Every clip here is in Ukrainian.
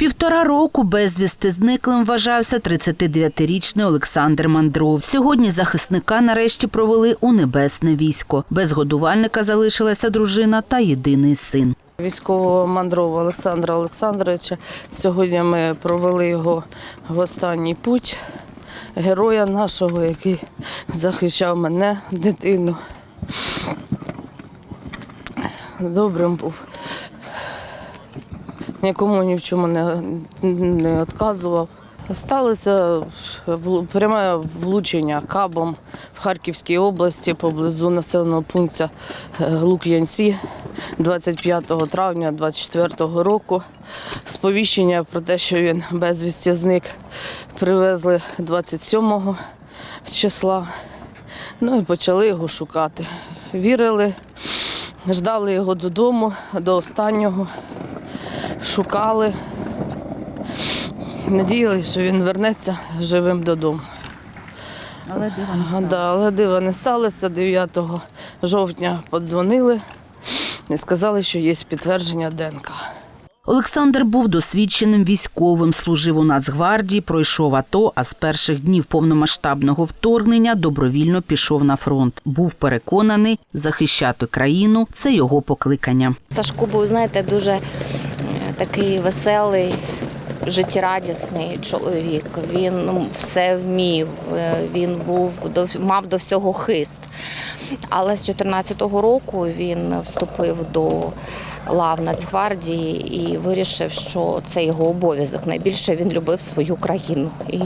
Півтора року безвісти зниклим вважався 39-річний Олександр Мандров. Сьогодні захисника нарешті провели у небесне військо. Без годувальника залишилася дружина та єдиний син. Військового мандрова Олександра Олександровича. Сьогодні ми провели його в останній путь героя нашого, який захищав мене, дитину. Добрим був. Нікому ні в чому не, не відказував. Сталося пряме влучення кабом в Харківській області поблизу населеного пункту е, Лук'янці 25 травня 2024 року. Сповіщення про те, що він безвісті зник, привезли 27 числа. Ну і почали його шукати. Вірили, ждали його додому до останнього, шукали. Надіялися, що він вернеться живим додому. Але А, Да, але дива не сталося. 9 жовтня подзвонили і сказали, що є підтвердження ДНК. Олександр був досвідченим військовим, служив у Нацгвардії, пройшов АТО, а з перших днів повномасштабного вторгнення добровільно пішов на фронт. Був переконаний, захищати країну це його покликання. Сашко був, знаєте, дуже такий веселий, життєрадісний чоловік. Він ну, все вмів, е, він був мав до всього хист. Але з 14-го року він вступив до лав Нацгвардії і вирішив, що це його обов'язок. Найбільше він любив свою країну. І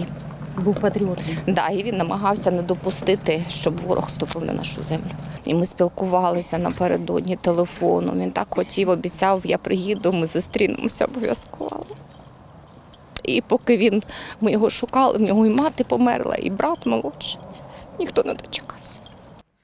Був патріотом. Да, і він намагався не допустити, щоб ворог ступив на нашу землю. І ми спілкувалися напередодні телефоном. Він так хотів, обіцяв, я приїду, ми зустрінемося обов'язково. І поки він, ми його шукали, в нього і мати померла, і брат молодший. Ніхто не дочекався.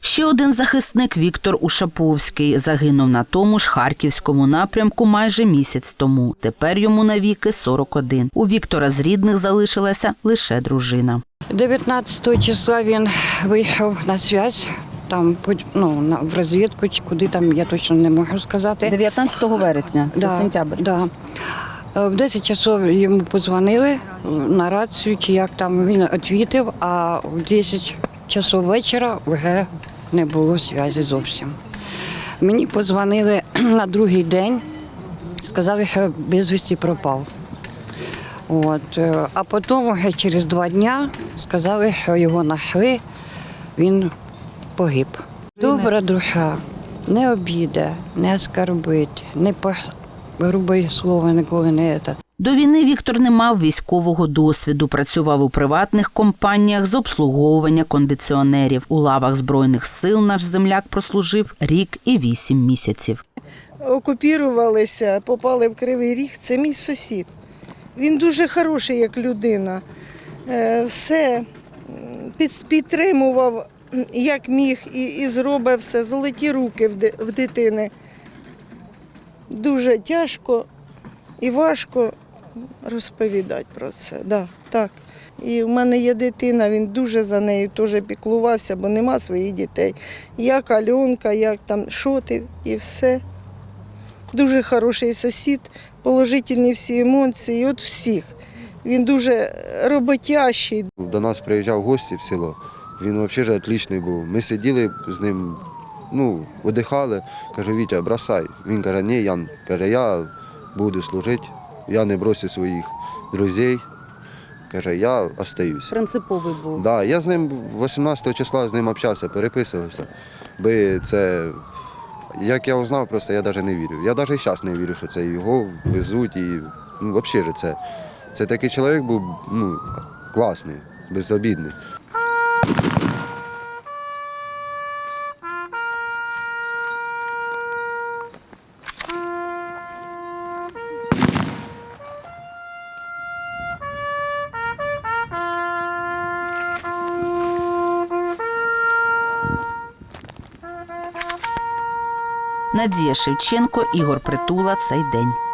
Ще один захисник Віктор Ушаповський загинув на тому ж харківському напрямку майже місяць тому. Тепер йому навіки 41. У Віктора з рідних залишилася лише дружина. 19 числа він вийшов на зв'язь, там ну, на- в розвідку, чи куди там, я точно не можу сказати. 19 вересня, це Да, сентябрь. Да. Е, В 10 часов йому позвонили на рацію, чи як там він відвітив, а в 10 часов вечора вже не було зв'язку зовсім. Мені позвонили на другий день, сказали, що безвісті пропав. От. е, А потім вже через два дні сказали, що його знайшли, він погиб. Добра душа, не обіде, не оскорбить, не по грубе слово ніколи не це. До війни Віктор не мав військового досвіду. Працював у приватних компаніях з обслуговування кондиціонерів. У лавах збройних сил наш земляк прослужив рік і вісім місяців. окупірувалися, попали в Кривий Ріг, це мій сусід. Він дуже хороший як людина. Е, Все підтримував, як міг, і, і зробив все. Золоті руки в, дитини. Дуже тяжко і важко розповідати про це. Да, так. І в мене є дитина, він дуже за нею теж піклувався, бо нема своїх дітей. Як Альонка, як там що ти і все. Дуже хороший сусід, положительні всі емоції, от всіх. Він дуже роботящий, До нас приїжджав гості в село. Він взагалі отличний був. Ми сиділи з ним, ну, видихали. Кажу, Вітя, бросай. Він каже, ні, Ян, каже, я буду служити, я не брошу своїх друзів. Каже, я остаюсь. Принциповий був. Да, я з ним 18 числа з ним общався, переписувався. Би це, як я узнав, просто я навіть не вірю. Я навіть зараз не вірю, що це його везуть і ну, взагалі це. Це такий чоловік був ну, класний, безобідний. Надія Шевченко, Ігор Притула. Цей день.